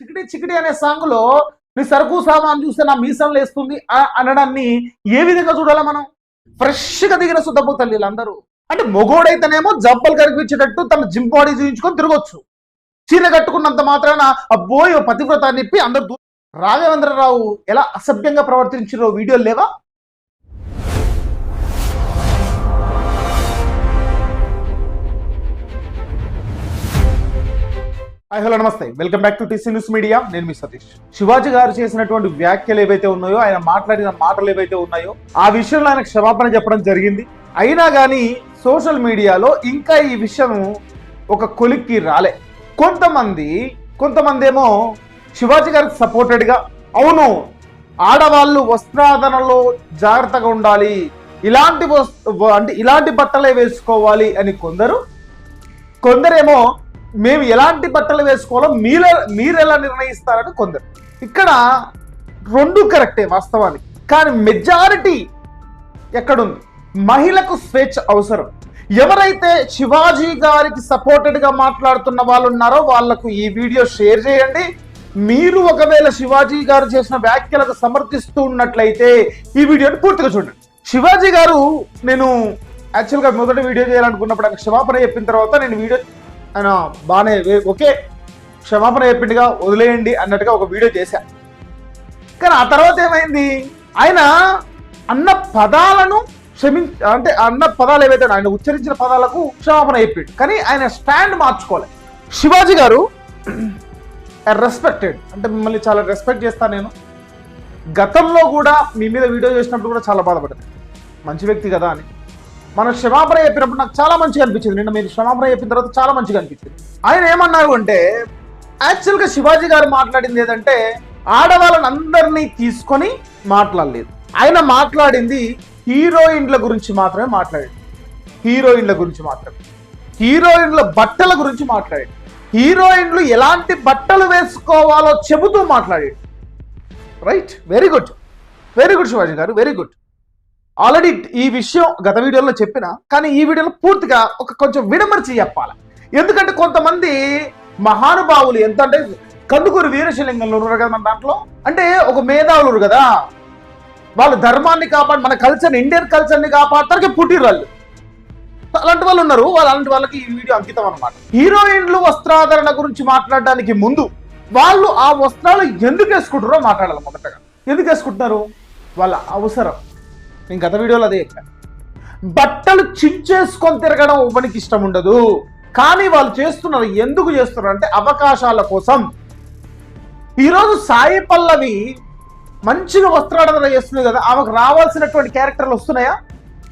చికిటి చికిటి అనే సాంగ్లో మీ సరుకు సామాన్ చూస్తే నా మీసం లేస్తుంది అనడాన్ని ఏ విధంగా చూడాలా మనం? ఫ్రెష్గా దిగిన సుద్దపు తల్లి అందరూ. అంటే మొగోడైతేనేమో జబ్బలు కనిపించేటట్టు తన జిమ్ బాడీ చూపించుకొని తిరగొచ్చు. చీర కట్టుకున్నంత మాత్రాన అబ్బోయ్ పతివ్రత అని చెప్పి అందరు రాఘవేంద్రరావు ఎలా అసభ్యంగా ప్రవర్తించారో వీడియోలు లేవా? Hi hello namaste. Welcome back to TC news media. నేను మీ సతీష్. శివాజీ గారు చేసినటువంటి వ్యాఖ్యలు ఏవైతే ఉన్నాయో ఆయన మాట్లాడిన మాటలు ఏవైతే ఉన్నాయో ఆ విషయంలో ఆయన క్షమాపణ చెప్పడం జరిగింది. అయినా కానీ సోషల్ మీడియాలో ఇంకా ఈ విషయం ఒక కొలిక్కి రాలే. కొంతమంది కొంతమంది ఏమో శివాజీ గారికి సపోర్టెడ్గా అవును ఆడవాళ్ళు వస్త్రాధనలో జాగ్రత్తగా ఉండాలి ఇలాంటి వస్- అంటే ఇలాంటి బట్టలే వేసుకోవాలి అని కొందరు కొందరేమో మేము ఎలాంటి బట్టలు వేసుకోవాలో మీరు మీరు ఎలా నిర్ణయిస్తారని కొందరు. ఇక్కడ రెండు కరెక్టే వాస్తవానికి. కానీ మెజారిటీ ఎక్కడుంది? మహిళకు స్వేచ్ఛ అవసరం. ఎవరైతే శివాజీ గారికి సపోర్టెడ్గా మాట్లాడుతున్న వాళ్ళు ఉన్నారో వాళ్ళకు ఈ వీడియో షేర్ చేయండి. మీరు ఒకవేళ శివాజీ గారు చేసిన వ్యాఖ్యలకు సమర్థిస్తూ ఉన్నట్లయితే ఈ వీడియోని పూర్తిగా చూడండి. శివాజీ గారు నేను యాక్చువల్గా మొదటి వీడియో చేయాలనుకున్నప్పుడు క్షమాపణ చెప్పిన తర్వాత నేను వీడియో ఆయన బాగానే వే- ఓకే క్షమాపణ చెప్పిండిగా వదిలేయండి అన్నట్టుగా ఒక వీడియో చేశా. కానీ ఆ తర్వాత ఏమైంది? ఆయన అన్న పదాలను క్షమి అంటే అన్న పదాలు ఏవైతే ఆయన ఉచ్చరించిన పదాలకు క్షమాపణ చెప్పిండు. కానీ ఆయన స్టాండ్ మార్చుకోలే. శివాజీ గారు రెస్పెక్టెడ్ అంటే మిమ్మల్ని చాలా రెస్పెక్ట్ చేస్తాను నేను. గతంలో కూడా మీ మీద వీడియో చేసినప్పుడు కూడా చాలా బాధపడ్డాను. మంచి వ్యక్తి కదా అని. మనం క్షమాపణ చెప్పినప్పుడు నాకు చాలా మంచిగా అనిపించింది. నిన్న మీరు క్షమాపణ చెప్పిన తర్వాత చాలా మంచిగా అనిపించింది. ఆయన ఏమన్నారు అంటే యాక్చువల్గా శివాజీ గారు మాట్లాడింది ఏదంటే ఆడవాళ్ళని అందరినీ తీసుకొని మాట్లాడలేదు. ఆయన మాట్లాడింది హీరోయిన్ల గురించి మాత్రమే మాట్లాడాడు. హీరోయిన్ల గురించి మాత్రమే హీరోయిన్ల బట్టల గురించి మాట్లాడాడు. హీరోయిన్లు ఎలాంటి బట్టలు వేసుకోవాలో చెబుతూ మాట్లాడాడు. Right very good very good Shivaji గారు. వెరీ గుడ్ ఆల్రెడీ ఈ విషయం గత వీడియోలో చెప్పిన కానీ ఈ వీడియోలో పూర్తిగా ఒక కొంచెం విడమర్చి చెప్పాలి. ఎందుకంటే కొంతమంది మహానుభావులు ఎంత అంటే కందుకూరు వీరశలింగంలో ఉన్నారు కదా మన దాంట్లో? అంటే ఒక మేధావులు కదా. వాళ్ళు ధర్మాన్ని కాపాడు మన కల్చర్ ఇండియన్ కల్చర్ని కాపాడతారు పుట్టిరు వాళ్ళు. అలాంటి వాళ్ళు ఉన్నారు. వాళ్ళు అలాంటి వాళ్ళకి ఈ వీడియో అంకితం అనమాట హీరోయిన్లు వస్త్రాధరణ గురించి మాట్లాడడానికి ముందు వాళ్ళు ఆ వస్త్రాలు ఎందుకు వేసుకుంటారో మాట్లాడాలి మొదటగా. ఎందుకు వేసుకుంటున్నారు? వాళ్ళ అవసరం. నేను గత వీడియోలో అదే చెప్పాను బట్టలు చించేసుకొని తిరగడం ఇవ్వడానికి ఇష్టం ఉండదు. కానీ వాళ్ళు చేస్తున్నారు ఎందుకు చేస్తున్నారు అంటే అవకాశాల కోసం. ఈరోజు సాయి పల్లవి మంచిగా వస్త్రాడన చేస్తుంది కదా ఆమెకు రావాల్సినటువంటి క్యారెక్టర్లు వస్తున్నాయా?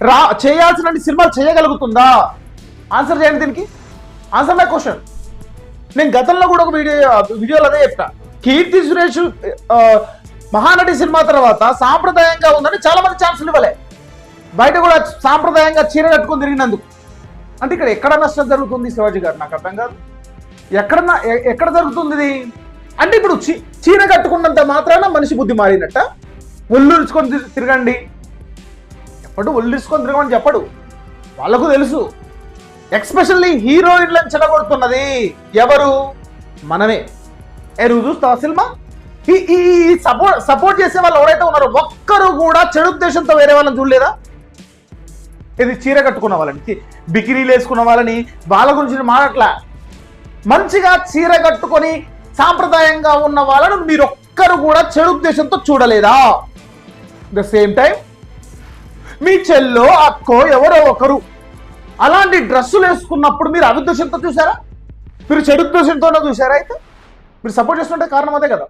రా చేయాల్సిన సినిమాలు చేయగలుగుతుందా? ఆన్సర్ చేయండి దీనికి. Answer my question. నేను గతంలో కూడా ఒక వీడియో వీడియోలో అదే చెప్తా కీర్తి సురేష్ మహానటి సినిమా తర్వాత సాంప్రదాయంగా ఉందని చాలా మంది ఛాన్సులు ఇవ్వలే. బయట కూడా సాంప్రదాయంగా చీర కట్టుకొని తిరిగినందుకు. అంటే ఇక్కడ ఎక్కడ నష్టం జరుగుతుంది శివాజీ గారు? నాకు అర్థం కాదు. ఎక్కడ ఎక్కడ జరుగుతుంది ఇది? అంటే ఇప్పుడు చీ- చీర కట్టుకున్నంత మాత్రాన మనిషి బుద్ధి మారినట్ట ఒళ్ళురుచుకొని తి- తిరగండి. ఎప్పుడు ఒళ్ళురుచుకొని తిరగమని చెప్పడు. వాళ్ళకు తెలుసు. ఎక్స్పెషల్లీ హీరోయిన్లను చెడగొడుతున్నది ఎవరు? మనమే. ఏ రోజు చూస్తావా సినిమా? ఈ ఈ సపోర్ట్ సపోర్ట్ చేసే వాళ్ళు ఎవరైతే ఉన్నారో ఒక్కరు కూడా చెడు ఉద్దేశంతో వేరే వాళ్ళని చూడలేదా? ఇది చీర కట్టుకున్న వాళ్ళని బికిరీలు బికినీలు వేసుకున్న వాళ్ళని వాళ్ళ గురించి నేను మంచిగా చీర కట్టుకొని సాంప్రదాయంగా ఉన్న వాళ్ళను మీరు ఒక్కరు కూడా చెడు ఉద్దేశంతో చూడలేదా? ద సేమ్ టైం మీ చెల్లో అక్కో ఎవరో ఒకరు అలాంటి డ్రెస్సులు వేసుకున్నప్పుడు మీరు అవిద్వేషంతో చూసారా? మీరు చెడు ఉద్దేశంతోనే చూసారా అయితే? మీరు సపోర్ట్ చేస్తుంటే కారణం అదే కదా.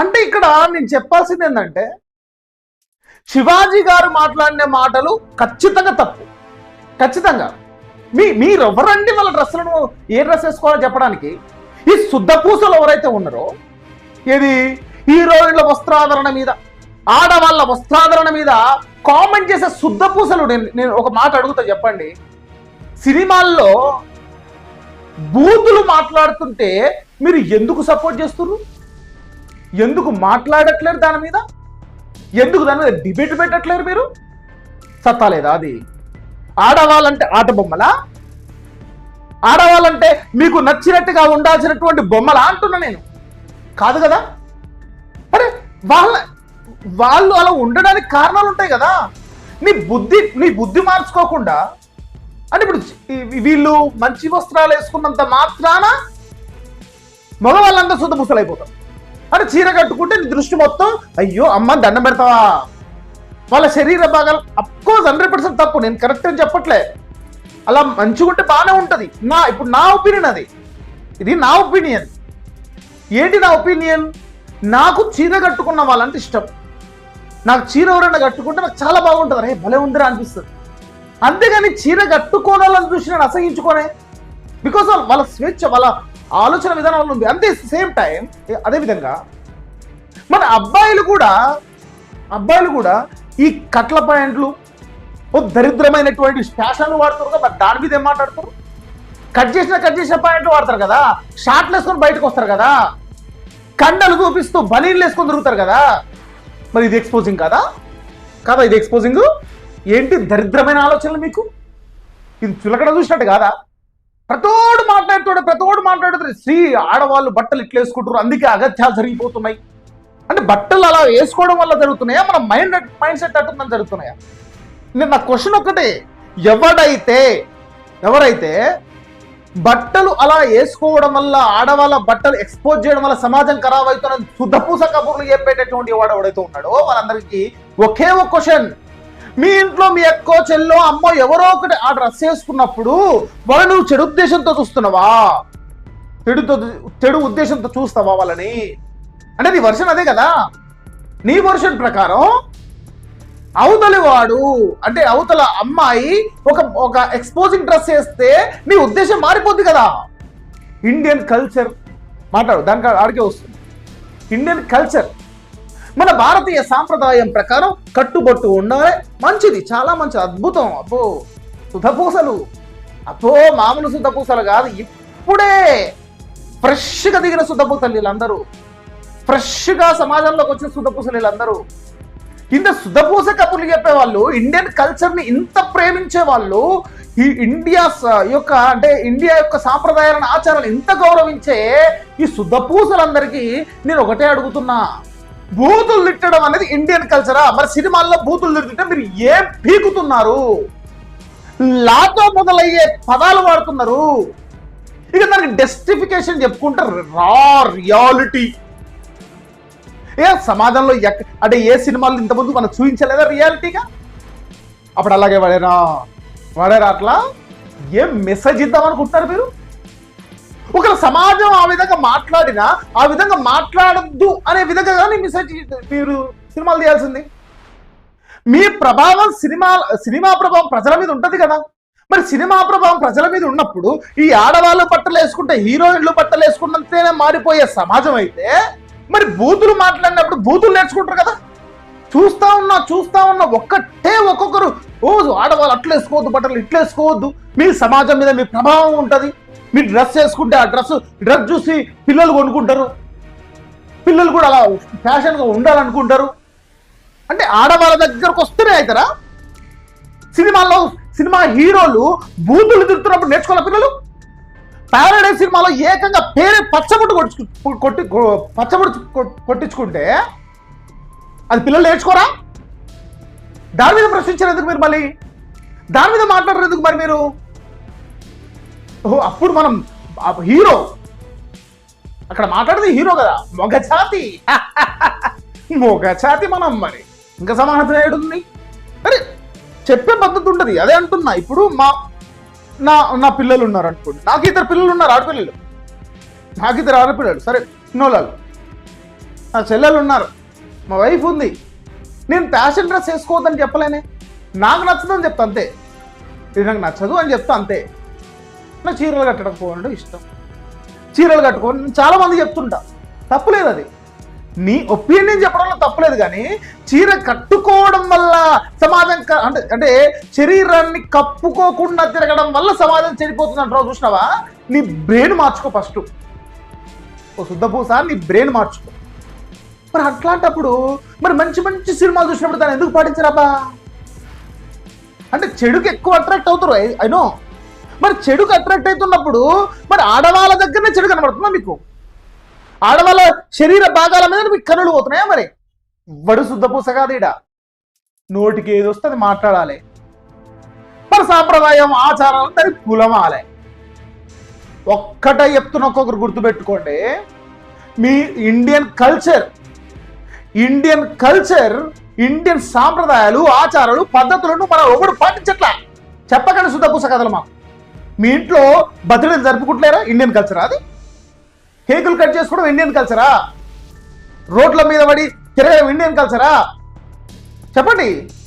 అంటే ఇక్కడ నేను చెప్పాల్సింది ఏంటంటే శివాజీ గారు మాట్లాడిన మాటలు ఖచ్చితంగా తప్పు. ఖచ్చితంగా. మీ మీరు ఎవరండి వాళ్ళ డ్రెస్సులను ఏ డ్రెస్ వేసుకోవాలో చెప్పడానికి? ఈ శుద్ధ పూసలు ఎవరైతే ఉన్నారో ఇది హీరోయిన్ల వస్త్రాధరణ మీద ఆడవాళ్ళ వస్త్రాధరణ మీద కామెంట్ చేసే శుద్ధ పూసలు నేను నేను ఒక మాట అడుగుతా చెప్పండి. సినిమాల్లో బూతులు మాట్లాడుతుంటే మీరు ఎందుకు సపోర్ట్ చేస్తున్నారు? ఎందుకు మాట్లాడట్లేరు దాని మీద? ఎందుకు దాని మీద డిబేట్ పెట్టట్లేరు మీరు? సత్తా లేదా అది? ఆడవాళ్ళంటే ఆట బొమ్మలా? ఆడవాళ్ళంటే మీకు నచ్చినట్టుగా ఉండాల్సినటువంటి బొమ్మలా అంటున్నా నేను. కాదు కదా? అరే వాళ్ళ వాళ్ళు అలా ఉండడానికి కారణాలు ఉంటాయి కదా? నీ బుద్ధి నీ బుద్ధి మార్చుకోకుండా అంటే ఇప్పుడు వీళ్ళు మంచి వస్త్రాలు వేసుకున్నంత మాత్రాన మగవాళ్ళంతా శుద్ధ ముసలైపోతారు. అంటే చీర కట్టుకుంటే నీ దృష్టి మొత్తం అయ్యో అమ్మ దండం పెడతావా? వాళ్ళ శరీర భాగాలు అఫ్కోర్స్ హండ్రెడ్ పర్సెంట్ తప్పు నేను కరెక్ట్ అని చెప్పట్లే. అలా మంచిగా ఉంటే బాగానే ఉంటుంది. నా ఇప్పుడు నా ఒపీనియన్ అది. ఇది నా ఒపీనియన్ ఏంటి నా ఒపీనియన్ నాకు చీర కట్టుకున్న వాళ్ళంటే ఇష్టం. నాకు చీర ఎవరైనా కట్టుకుంటే నాకు చాలా బాగుంటుంది. అరే భలే ఉందిరా అనిపిస్తుంది. అంతేగాని చీర కట్టుకోవాలని చూసి నేను అసహించుకోనే. బికాస్ వాళ్ళ స్వేచ్ఛ వాళ్ళ ఆలోచన విధానాలు ఉంది. అంతే సేమ్ టైం అదే విధంగా మన అబ్బాయిలు కూడా అబ్బాయిలు కూడా ఈ కట్ల పాయింట్లు ఓ దరిద్రమైనటువంటి ఫ్యాషన్లు వాడుతారు కదా మరి దాని మీద ఏం మాట్లాడతారు? కట్ చేసిన కట్ చేసిన పాయింట్లు వాడతారు కదా షార్ట్లు వేసుకొని బయటకు వస్తారు కదా కండలు చూపిస్తూ బలీన్లు వేసుకొని తిరుగుతారు కదా మరి ఇది ఎక్స్పోజింగ్ కదా? కదా ఇది ఎక్స్పోజింగ్ ఏంటి దరిద్రమైన ఆలోచనలు మీకు? ఇది చులకడ చూసినట్టు కాదా? ప్రతోడు మాట్లాడుతాడు ప్రతోడు మాట్లాడుతాడు స్త్రీ ఆడవాళ్ళు బట్టలు ఇట్లా వేసుకుంటారు అందుకే అగత్యాలు జరిగిపోతున్నాయి. అంటే బట్టలు అలా వేసుకోవడం వల్ల జరుగుతున్నాయా? మన మైండ్ మైండ్ సెట్ అట్టుందని జరుగుతున్నాయా? నేను నా క్వశ్చన్ ఒకటే ఎవడైతే ఎవరైతే బట్టలు అలా వేసుకోవడం వల్ల ఆడవాళ్ళ బట్టలు ఎక్స్పోజ్ చేయడం వల్ల సమాజం ఖరాబ్ అవుతుందని శుద్ధపూస కబుర్లు చెప్పేటటువంటి వాడు ఎవడైతే ఉన్నాడో వాళ్ళందరికీ ఒకే ఒక క్వశ్చన్. మీ ఇంట్లో మీ ఎక్కో చెల్లో అమ్మో ఎవరో ఒకటి ఆ డ్రెస్ వేసుకున్నప్పుడు వాళ్ళు నువ్వు చెడు ఉద్దేశంతో చూస్తున్నావా? చెడుతో చెడు ఉద్దేశంతో చూస్తావా వాళ్ళని? అంటే నీ వర్షన్ అదే కదా. నీ వర్షన్ ప్రకారం అవతలి వాడు అంటే అవతల అమ్మాయి ఒక ఒక ఎక్స్పోజింగ్ డ్రెస్ వేస్తే నీ ఉద్దేశం మారిపోద్ది కదా. ఇండియన్ కల్చర్ మాట్లాడు దానికి ఆడికే వస్తుంది. ఇండియన్ కల్చర్ మన భారతీయ సాంప్రదాయం ప్రకారం కట్టుబొట్టు ఉండాలి. మంచిది. చాలా మంచి అద్భుతం. అబ్బో సుధపూసలు. అబ్బో మామూలు సుధపూసలు కాదు. ఇప్పుడే ఫ్రెష్గా దిగిన సుధపూసలు వీళ్ళందరూ ఫ్రెష్గా సమాజంలోకి వచ్చిన సుధపూసలు వీళ్ళందరూ ఇంత సుధపూస కబుర్లు చెప్పేవాళ్ళు ఇండియన్ కల్చర్ని ఇంత ప్రేమించే వాళ్ళు ఈ ఇండియా యొక్క అంటే ఇండియా యొక్క సాంప్రదాయాలను ఆచారాలు ఇంత గౌరవించే ఈ సుధపూసలందరికీ నేను ఒకటే అడుగుతున్నా. బూతులు తిట్టడం అనేది ఇండియన్ కల్చరా మరి సినిమాల్లో బూతులు తిట్టుంటే మీరు ఏం పీకుతున్నారు? లాతో మొదలయ్యే పదాలు వాడుతున్నారు. ఇక దానికి డెస్టిఫికేషన్ చెప్పుకుంటే రా రియాలిటీ ఏ సమాజంలో ఎక్క అంటే ఏ సినిమాలు ఇంతకుముందు మనం చూపించలేదా రియాలిటీగా అప్పుడు అలాగే వాడారా. వాడారా అట్లా? ఏం మెసేజ్ ఇద్దాం అనుకుంటున్నారు మీరు? ఒకవేళ సమాజం ఆ విధంగా మాట్లాడినా ఆ విధంగా మాట్లాడద్దు అనే విధంగా కానీ మెసేజ్ మీరు సినిమాలు తీయాల్సింది. మీ ప్రభావం సినిమా సినిమా ప్రభావం ప్రజల మీద ఉంటుంది కదా. మరి సినిమా ప్రభావం ప్రజల మీద ఉన్నప్పుడు ఈ ఆడవాళ్ళు బట్టలు వేసుకుంటే హీరోయిన్లు బట్టలు వేసుకున్నంతేనే మారిపోయే సమాజం అయితే మరి బూతులు మాట్లాడినప్పుడు బూతులు నేర్చుకుంటారు కదా. చూస్తా ఉన్నా చూస్తా ఉన్నా ఒక్కటే ఒక్కొక్కరు ఓ ఆడవాళ్ళు అట్లా వేసుకోవద్దు బట్టలు ఇట్లా వేసుకోవద్దు మీ సమాజం మీద మీ ప్రభావం ఉంటుంది. మీరు డ్రెస్ వేసుకుంటే ఆ డ్రెస్ డ్రెస్ చూసి పిల్లలు కొనుక్కుంటారు. పిల్లలు కూడా అలా ఫ్యాషన్గా ఉండాలనుకుంటారు. అంటే ఆడవాళ్ళ దగ్గరకు వస్తేనే అవుతారా? సినిమాల్లో సినిమా హీరోలు బూతులు తిరుగుతున్నప్పుడు నేర్చుకోవాలి పిల్లలు? పారాడైజ్ సినిమాలో ఏకంగా పేరే పచ్చబొట్టు కొట్టించు కొట్టి కొ- పచ్చబొట్టు కొట్టించుకుంటే అది పిల్లలు నేర్చుకోరా? దాని మీద ప్రశ్నించారు ఎందుకు మీరు మళ్ళీ దాని మీద మాట్లాడరు ఎందుకు మరి మీరు? ఓహో అప్పుడు మనం హీరో. అక్కడ మాట్లాడేది హీరో కదా మొగ ఛాతి మొగ ఛాతి మనం మరి. ఇంకా సమానత ఏడుంది? అరే చెప్పే పద్ధతి ఉంటుంది అదే అంటున్నా. ఇప్పుడు మా నా నా పిల్లలు ఉన్నారు అనుకోండి. నాకు ఇద్దరు పిల్లలు ఉన్నారు ఆడపిల్లలు. నాకు ఇద్దరు ఆడపిల్లలు. సరే చిన్నోళ్ళు నా చెల్లెలు ఉన్నారు. మా వైఫ్ ఉంది. నేను ఫ్యాషన్ డ్రెస్ వేసుకోవద్దని చెప్పలేనే. నాకు నచ్చదని చెప్తా అంతే. ఇది నాకు నచ్చదు అని చెప్తా అంతే. నాకు చీరలు కట్టడం పోవడం ఇష్టం. చీరలు కట్టుకోవడం చాలామంది చెప్తుంటా తప్పులేదు అది. నీ ఒపీనియన్ చెప్పడంలో తప్పులేదు కానీ చీర కట్టుకోవడం వల్ల సమాజం అంటే అంటే శరీరాన్ని కప్పుకోకుండా తిరగడం వల్ల సమాజం చెడిపోతుంది అంటారు చూసినావా? నీ బ్రెయిన్ మార్చుకో ఫస్ట్. ఓ శుద్ధపూస నీ బ్రెయిన్ మార్చుకో. మరి అట్లాంటప్పుడు మరి మంచి మంచి సినిమాలు చూసినప్పుడు దాన్ని ఎందుకు పాటించరాబా అంటే చెడుకు ఎక్కువ అట్రాక్ట్ అవుతారు అయినో మరి చెడుకు అట్రాక్ట్ అవుతున్నప్పుడు మరి ఆడవాళ్ళ దగ్గరనే చెడు కనబడుతుందా మీకు? ఆడవాళ్ళ శరీర భాగాల మీద మీకు కనులు పోతున్నాయా మరి? వడు శుద్ధ పూస ఈడ నోటికి ఏది వస్తే అది మాట్లాడాలి. మరి సాంప్రదాయం ఆచారాలు దాని కులమాలే. ఒక్కట చెప్తున్న ఒక్కొక్కరు గుర్తుపెట్టుకోండి. మీ Indian culture Indian culture Indian సాంప్రదాయాలు ఆచారాలు పద్ధతులను మనం ఒకడు పాటించట్లా. చెప్పకండి శుద్ధ పూస కథలు మాకు. మీ ఇంట్లో బర్త్డే జరుపుకుంటలేరా ఇండియన్ కల్చరా అది? కేకులు కట్ చేసుకోవడం ఇండియన్ కల్చరా రోడ్ల మీద పడి తిరగడం ఇండియన్ కల్చరా చెప్పండి.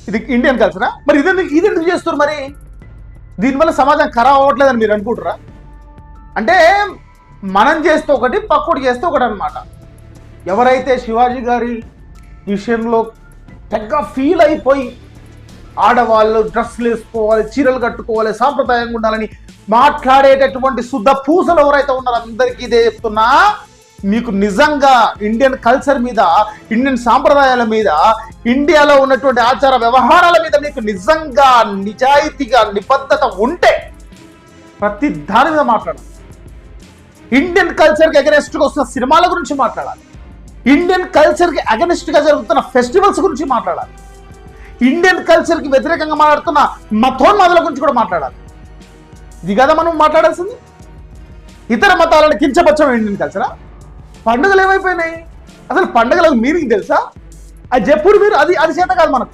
ఇది ఇండియన్ కల్చరా మరి ఇది ఇది ఎందుకు చేస్తారు మరి? దీనివల్ల సమాజం ఖరాబ్ అవ్వట్లేదని మీరు అనుకుంటారా అంటే మనం చేస్తే ఒకటి పక్కడు చేస్తే ఒకటి అనమాట ఎవరైతే శివాజీ గారి విషయంలో తెగ ఫీల్ అయిపోయి ఆడవాళ్ళు డ్రెస్సులు వేసుకోవాలి చీరలు కట్టుకోవాలి సాంప్రదాయంగా ఉండాలని మాట్లాడేటటువంటి శుద్ధ పూసలు ఎవరైతే ఉన్నారో అందరికీ ఇదే చెప్తున్నా. మీకు నిజంగా ఇండియన్ కల్చర్ మీద ఇండియన్ సాంప్రదాయాల మీద ఇండియాలో ఉన్నటువంటి ఆచార వ్యవహారాల మీద మీకు నిజంగా నిజాయితీగా నిబద్ధత ఉంటే ప్రతి దాని మీద మాట్లాడాలి. ఇండియన్ కల్చర్కి అగెనెస్ట్గా వస్తున్న సినిమాల గురించి మాట్లాడాలి. ఇండియన్ కల్చర్కి అగెనెస్ట్గా జరుగుతున్న ఫెస్టివల్స్ గురించి మాట్లాడాలి. ఇండియన్ కల్చర్కి వ్యతిరేకంగా మాట్లాడుతున్న మతోన్మాదుల గురించి కూడా మాట్లాడాలి. ఇది కదా మనం మాట్లాడాల్సింది? ఇతర మతాలను కించపరచడం ఇండియన్ కల్చరా పండుగలు ఏమైపోయినాయి? అసలు పండుగలకు మీనింగ్ తెలుసా? అది చెప్పుడు మీరు? అది అది చేత కాదు మనకు.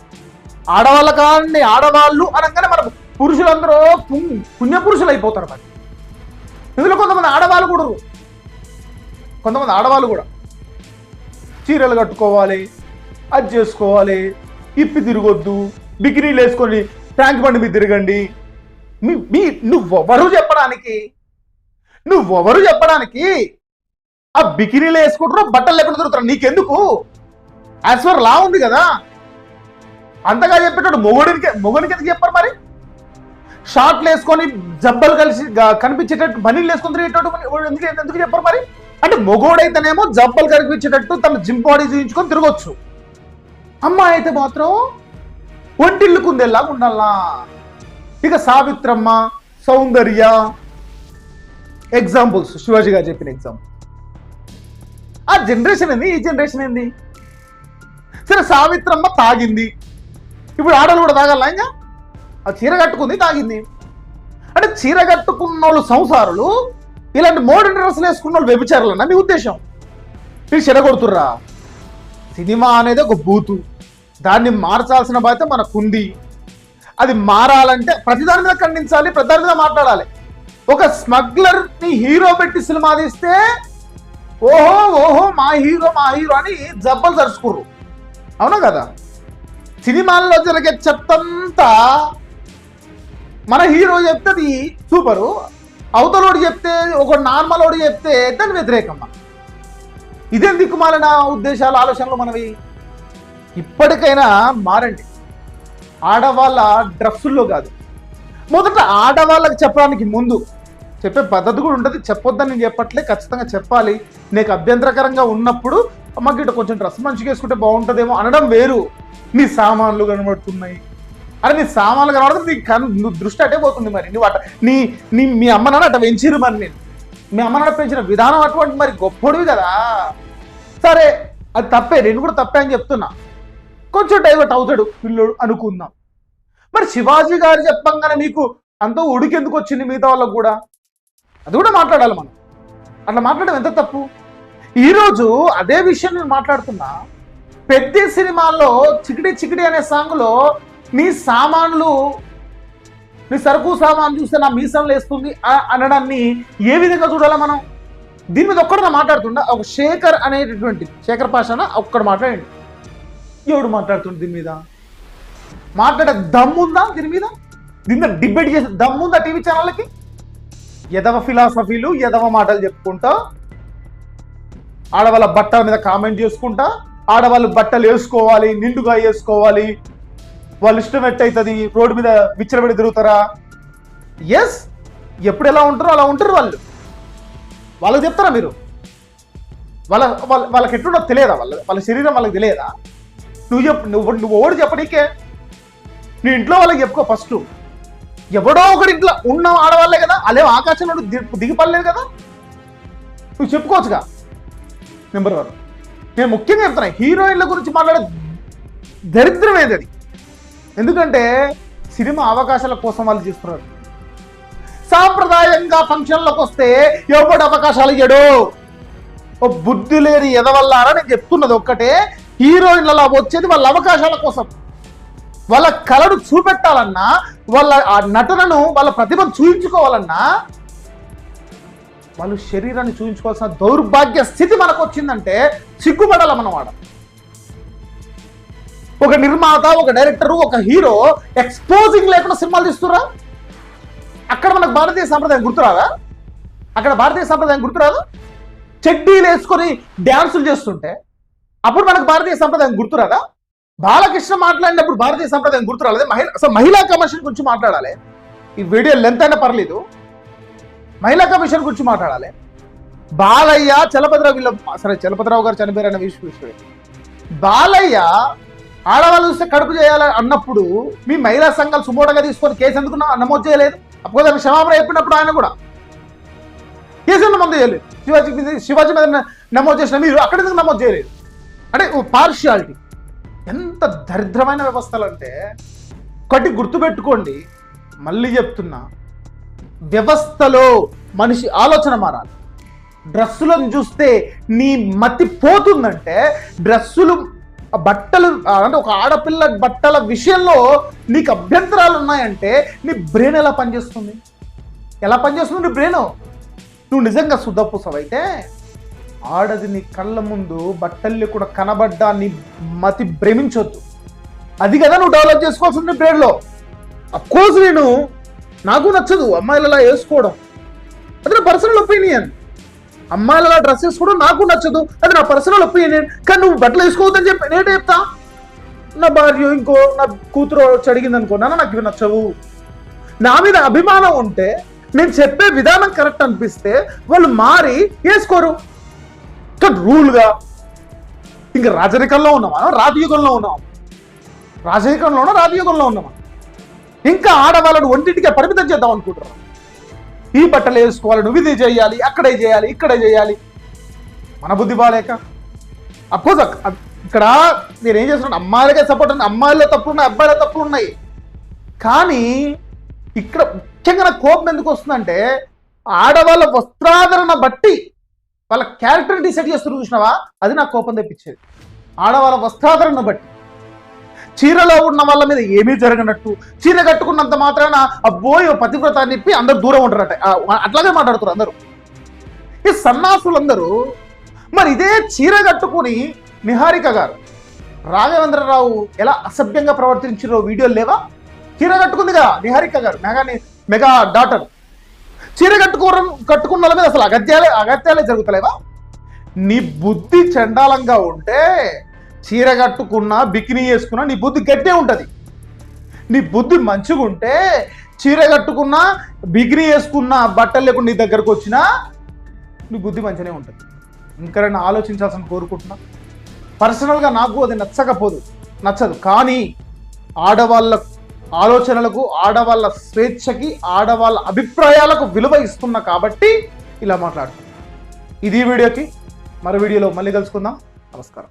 ఆడవాళ్ళ కానీ ఆడవాళ్ళు అనగానే మన పురుషులందరూ పుణ్య పుణ్య పురుషులు అయిపోతారు మరి. ఇందులో కొంతమంది ఆడవాళ్ళు కూడా కొంతమంది ఆడవాళ్ళు కూడా. చీరలు కట్టుకోవాలి అది చేసుకోవాలి ఇప్పి తిరగొద్దు బికినీలు వేసుకొని ట్యాంక్ బండి మీద తిరగండి. మీ మీ నువ్వెవరు చెప్పడానికి? నువ్వెవరు చెప్పడానికి? ఆ బికినీలు వేసుకుంటారు బట్టలు లేకుండా తిరుగుతారు నీకెందుకు? యాజ్ లా ఉంది కదా. అంతగా చెప్పేటోడు మొగుడికి మొగుడికి ఎందుకు చెప్పారు మరి? షార్ట్లు వేసుకొని జబ్బలు కలిసి కనిపించేటట్టు బనీలు వేసుకొని తిరిగేటట్టు మరి ఎందుకు ఎందుకు చెప్పారు మరి? అంటే మొగోడైతేనేమో జబ్బలు కనిపించేటట్టు తన జిమ్ బాడీ చూపించుకొని తిరగొచ్చు. అమ్మాయి అయితే మాత్రం ఒంటిల్లు కుందేలాగా ఉండాలా ఇక సావిత్రమ్మ సౌందర్య ఎగ్జాంపుల్స్ శివాజీ గారు చెప్పిన ఎగ్జాంపుల్ ఆ జనరేషన్ ఏంది? ఈ జనరేషన్ ఏంది? సరే సావిత్రమ్మ తాగింది. ఇప్పుడు ఆడలు కూడా తాగాల ఇంకా? ఆ చీర కట్టుకుంది తాగింది. అంటే చీర కట్టుకున్న వాళ్ళు సంసారులు ఇలాంటి మోడర్న్ డ్రెస్సులు వేసుకున్న వాళ్ళు వ్యభిచారులన్నా మీ ఉద్దేశం. మీరు చెడగొడుతుర్రా. సినిమా అనేది ఒక బూతు. దాన్ని మార్చాల్సిన బాధ్యత మనకుంది. అది మారాలంటే ప్రతిదాని మీద ఖండించాలి ప్రతిదాని మీద మాట్లాడాలి. ఒక స్మగ్లర్ని హీరో పెట్టి సినిమా తీస్తే ఓహో ఓహో మా హీరో మా హీరో అని జబ్బలు తరుచుకుర్రు అవునా కదా? సినిమాల్లో జరిగే చెత్తంతా మన హీరో చెప్తే అది సూపరు. అవతలోడు చెప్తే ఒక నార్మల్ వాడు చెప్తే దాని వ్యతిరేకమ్మా ఇదేం దిక్కుమాలిన ఉద్దేశాలు ఆలోచనలు మనవి? ఇప్పటికైనా మారండి. ఆడవాళ్ళ డ్రస్సుల్లో కాదు. మొదట ఆడవాళ్ళకి చెప్పడానికి ముందు చెప్పే పద్ధతి కూడా ఉంటుంది చెప్పొద్దని నేను చెప్పట్లే ఖచ్చితంగా చెప్పాలి. నీకు అభ్యంతరకరంగా ఉన్నప్పుడు అమ్మకి ఇటు కొంచెం డ్రెస్ మంచిగా వేసుకుంటే బాగుంటుందేమో అనడం వేరు. నీ సామాన్లు కనబడుతున్నాయి. అరే నీ సామాన్లు కనబడితే నీ కన్ నువ్వు దృష్టి అటే పోతుంది మరి. నువ్వు అట నీ నీ మీ అమ్మ నాన్న అట్లా పెంచిరు మరి నేను మీ అమ్మ నాన్న పెంచిన విధానం అటువంటి మరి గొప్పడివి కదా. సరే అది తప్పే నేను కూడా తప్పే అని చెప్తున్నా. కొంచెం డైవర్ట్ అవుతాడు పిల్లోడు అనుకుందాం. మరి శివాజీ గారు చెప్పంగానే నీకు అంత ఉడికెందుకు వచ్చింది మిగతా వాళ్ళకు కూడా? అది కూడా మాట్లాడాలి మనం. అట్లా మాట్లాడడం ఎంత తప్పు? ఈరోజు అదే విషయం నేను మాట్లాడుతున్నా. పెద్ద సినిమాల్లో చికిడి చికిడి అనే సాంగ్లో నీ సామాన్లు నీ సరుకు సామాన్ చూస్తే నా మీసంలో వేస్తుంది అనడాన్ని ఏ విధంగా చూడాలా మనం? దీని మీద ఒక్కడు మాట్లాడుతుండ? ఒక శేఖర్ అనేటటువంటి శేఖర్ పాషాన? ఒక్కడు మాట్లాడండి. ఎవడు మాట్లాడుతుండు దీని మీద? మాట్లాడే దమ్ముందా దీని మీద? దీని మీద డిబేట్ చేసే దమ్ముందా టీవీ ఛానళ్ళకి? ఎదవ ఫిలాసఫీలు ఎదవ మాటలు చెప్పుకుంటా ఆడవాళ్ళ బట్టల మీద కామెంట్ చేసుకుంటా ఆడవాళ్ళు బట్టలు వేసుకోవాలి నిండుగా వేసుకోవాలి వాళ్ళు ఇష్టం ఎట్టయితుంది రోడ్డు మీద విచ్చలబడి తిరుగుతారా? ఎస్ ఎప్పుడు ఎలా ఉంటారో అలా ఉంటారు వాళ్ళు. వాళ్ళకి చెప్తారా మీరు? వాళ్ళ వాళ్ళ వాళ్ళకి ఎట్లుండో తెలియదా? వాళ్ళ వాళ్ళ శరీరం వాళ్ళకి తెలియదా? నువ్వు చెప్పు నువ్వు నువ్వు ఓడి చెప్పనీకే? నీ ఇంట్లో వాళ్ళకి చెప్పుకో ఫస్ట్. ఎవడో ఒకటి ఇంట్లో ఉన్న ఆడవాళ్ళే కదా అలే ఆకాశంలో దిగి దిగిపడలేదు కదా. నువ్వు చెప్పుకోవచ్చుగా. Number one. నేను ముఖ్యంగా చెప్తున్నా హీరోయిన్ల గురించి మాట్లాడే దరిద్రం ఏది అది? ఎందుకంటే సినిమా అవకాశాల కోసం వాళ్ళు చేస్తున్నారు. సాంప్రదాయంగా ఫంక్షన్లకు వస్తే ఎవడు అవకాశాలు ఇయ్యడు? ఓ బుద్ధి లేని ఎదవల్లారా నేను చెప్తున్నది ఒక్కటే హీరోయిన్లలో వచ్చేది వాళ్ళ అవకాశాల కోసం. వాళ్ళ కళను చూపెట్టాలన్నా వాళ్ళ ఆ నటనను వాళ్ళ ప్రతిభను చూపించుకోవాలన్నా వాళ్ళు శరీరాన్ని చూపించుకోవాల్సిన దౌర్భాగ్య స్థితి మనకు వచ్చిందంటే సిగ్గుపడాల మనవాడ. ఒక నిర్మాత ఒక డైరెక్టర్ ఒక హీరో ఎక్స్పోజింగ్ లేకుండా సినిమాలు తీస్తురా అక్కడ మనకు భారతీయ సాంప్రదాయం గుర్తురాదా? అక్కడ భారతీయ సాంప్రదాయం గుర్తురాదు? చెడ్డీలు వేసుకొని డ్యాన్సులు చేస్తుంటే అప్పుడు మనకు భారతీయ సంప్రదాయం గుర్తురాదా? బాలకృష్ణ మాట్లాడినప్పుడు భారతీయ సంప్రదాయం గుర్తురాలేదు? మహిళ అసలు మహిళా కమిషన్ గురించి మాట్లాడాలి? ఈ వీడియో లెంత్ అయినా పర్లేదు. మహిళా కమిషన్ గురించి మాట్లాడాలి? బాలయ్య చలపతిరావు వీళ్ళ సరే చలపతిరావు గారు చనిపోయారన్న విషయం విషయం బాలయ్య ఆడవాళ్ళు చూస్తే కడుపు చేయాలి అన్నప్పుడు మీ మహిళా సంఘాలు సుమోటంగా తీసుకొని కేసు ఎందుకు నమోదు చేయలేదు? అప్పుడు దానికి క్షమాపణ చెప్పినప్పుడు ఆయన కూడా. కేసు నమోదు చేయలేదు? శివాజీ మీద శివాజీ మీద నమోదు చేసిన మీరు అక్కడ ఎందుకు నమోదు చేయలేదు? అంటే పార్షియాలిటీ ఎంత దరిద్రమైన వ్యవస్థలు అంటే ఒకటి గుర్తుపెట్టుకోండి మళ్ళీ చెప్తున్నా. వ్యవస్థలో మనిషి ఆలోచన మారాలి. డ్రెస్సులను చూస్తే నీ మతి పోతుందంటే డ్రెస్సులు బట్టలు అంటే ఒక ఆడపిల్ల బట్టల విషయంలో నీకు అభ్యంతరాలు ఉన్నాయంటే నీ బ్రెయిన్ ఎలా పనిచేస్తుంది? ఎలా పనిచేస్తుంది నీ బ్రెయిన్? నువ్వు నిజంగా శుద్ధపూసవైతే ఆడది నీ కళ్ళ ముందు బట్టల్ని కూడా కనబడ్డా నీ మతి భ్రమించొద్దు. అది కదా నువ్వు డెవలప్ చేసుకోవాల్సింది బ్రేడ్లో కోర్స్ నేను నాకు నచ్చదు అమ్మాయిలు అలా వేసుకోవడం. అది నా పర్సనల్ ఒపీనియన్ అమ్మాయిలు అలా డ్రెస్ వేసుకోవడం నాకు నచ్చదు. అది నా పర్సనల్ ఒపీనియన్ కానీ నువ్వు బట్టలు వేసుకోవద్దని చెప్పి నేనే చెప్తా. నా భార్య ఇంకో నా కూతురు వచ్చి అడిగింది అనుకో నాన్న నాకు ఇవి నచ్చవు. నా మీద అభిమానం ఉంటే నేను చెప్పే విధానం కరెక్ట్ అనిపిస్తే వాళ్ళు మారి వేసుకోరు. కానీ రూల్గా ఇంకా రాజరికంలో ఉన్నామా? రాజయుగంలో ఉన్నాం ఉన్న రాజయుగంలో ఉన్నామా? ఇంకా ఆడవాళ్ళను ఒంటింటికే పరిమితం చేద్దాం అనుకుంటున్నాం. ఈ బట్టలు వేసుకోవాలి నువ్వు ఇది చేయాలి అక్కడే చేయాలి ఇక్కడే చేయాలి. మన బుద్ధి బాలేక? అఫ్కోర్స్ ఇక్కడ నేను ఏం చేస్తున్నాను? అమ్మాయిలకే సపోర్ట్ ఉంది. అమ్మాయిల్లో తప్పులు ఉన్నాయి అబ్బాయిల తప్పులు ఉన్నాయి కానీ ఇక్కడ ముఖ్యంగా నాకు కోపం ఎందుకు వస్తుందంటే ఆడవాళ్ళ వస్త్రాధరణ బట్టి వాళ్ళ క్యారెక్టర్ డిసైడ్ చేస్తున్న చూసినావా? అది నాకు కోపం తెప్పించేది. ఆడవాళ్ళ వస్త్రాధరణను బట్టి. చీరలో ఉన్న వాళ్ళ మీద ఏమీ జరగనట్టు. చీర కట్టుకున్నంత మాత్రాన అబ్బోయ్ పతివ్రత అని చెప్పి అందరు దూరం ఉంటారట. అట్లాగే మాట్లాడుతారు అందరూ. ఈ సన్నాసులందరూ మరి ఇదే చీర కట్టుకుని నిహారిక గారు రాఘవేంద్రరావు ఎలా అసభ్యంగా ప్రవర్తించారో వీడియోలు లేవా? చీర కట్టుకుందిగా నిహారిక గారు మెగాని మెగా డాటర్. చీర కట్టుకోవడం కట్టుకున్న వాళ్ళ మీద అసలు అగత్యాలే అగత్యాలే జరుగుతలేవా? నీ బుద్ధి చండాలంగా ఉంటే చీర కట్టుకున్నా బికినీ వేసుకున్నా నీ బుద్ధి గట్టే ఉంటుంది. నీ బుద్ధి మంచిగా ఉంటే చీర కట్టుకున్నా బికినీ వేసుకున్నా బట్టలు లేకుండా నీ దగ్గరకు వచ్చినా నీ బుద్ధి మంచిగానే ఉంటుంది. ఇంకరైనా ఆలోచించాల్సిన కోరుకుంటున్నా? పర్సనల్గా నాకు అది నచ్చకపోదు. నచ్చదు. కానీ ఆడవాళ్ళకు ఆలోచనలకు ఆడవాళ్ళ స్వేచ్ఛకి ఆడవాళ్ళ అభిప్రాయాలకు విలువ ఇస్తున్నా కాబట్టి ఇలా మాట్లాడుతుంది ఇది వీడియోకి మరో వీడియోలో మళ్ళీ కలుసుకుందాం. నమస్కారం.